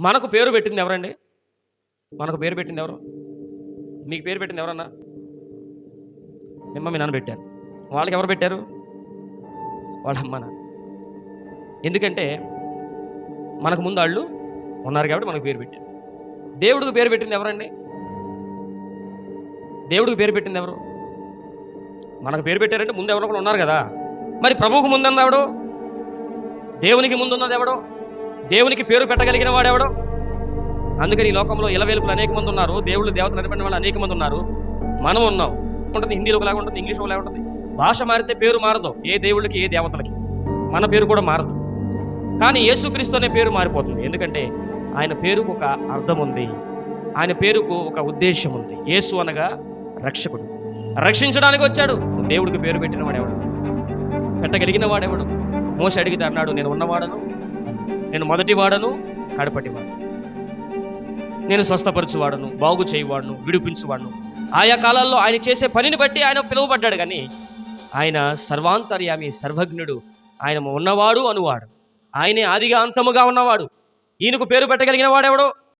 మనకు పేరు పెట్టింది ఎవరండి? మనకు పేరు పెట్టింది ఎవరు? మీకు పేరు పెట్టింది ఎవరన్నా? మిమ్మ మీ నాన్న పెట్టారు. వాళ్ళకి ఎవరు పెట్టారు? వాళ్ళ అమ్మ నాన్న. ఎందుకంటే మనకు ముందు వాళ్ళు ఉన్నారు కాబట్టి మనకు పేరు పెట్టారు. దేవుడికి పేరు పెట్టింది ఎవరండి? దేవుడికి పేరు పెట్టింది ఎవరు? మనకు పేరు పెట్టారంటే ముందు ఎవరో కూడా ఉన్నారు కదా. మరి ప్రభువుకు ముందు ఎవడో దేవునికి ముందు ఉన్నది ఎవడో? దేవునికి పేరు పెట్టగలిగిన వాడెవడో? అందుకని ఈ లోకంలో ఇలవేలుపులు అనేక మంది ఉన్నారు దేవుళ్ళు దేవతలు అనబడిన వాళ్ళు అనేక మంది ఉన్నారు. మనం ఉన్నాం. ఉంటుంది హిందీలో ఒకలాగా ఉంటుంది ఇంగ్లీష్ ఒకలాగా ఉంటుంది. భాష మారితే పేరు మారదు ఏ దేవుళ్ళకి ఏ దేవతలకి. మన పేరు కూడా మారదు. కానీ యేసుక్రీస్తు అనే పేరు మారిపోతుంది. ఎందుకంటే ఆయన పేరుకు ఒక అర్థం ఉంది. ఆయన పేరుకు ఒక ఉద్దేశం ఉంది. యేసు అనగా రక్షకుడు. రక్షించడానికి వచ్చాడు. దేవుడికి పేరు పెట్టిన వాడెవడు? పెట్టగలిగిన వాడెవడు? మోస అడిగితే అన్నాడు నేను ఉన్నవాడను నేను మొదటి వాడను కడపటి వాడు నేను స్వస్థపరచువాడను బాగు చేయువాడును విడిపించువాడును. ఆయా కాలాల్లో ఆయన చేసే పనిని బట్టి ఆయన పిలువబడ్డాడు కానీ ఆయన సర్వాంతర్యామి సర్వజ్ఞుడు. ఆయన ఉన్నవాడు అనువాడు. ఆయనే ఆదిగా అంతముగా ఉన్నవాడు. ఈయనకు పేరు పెట్టగలిగిన వాడెవడో?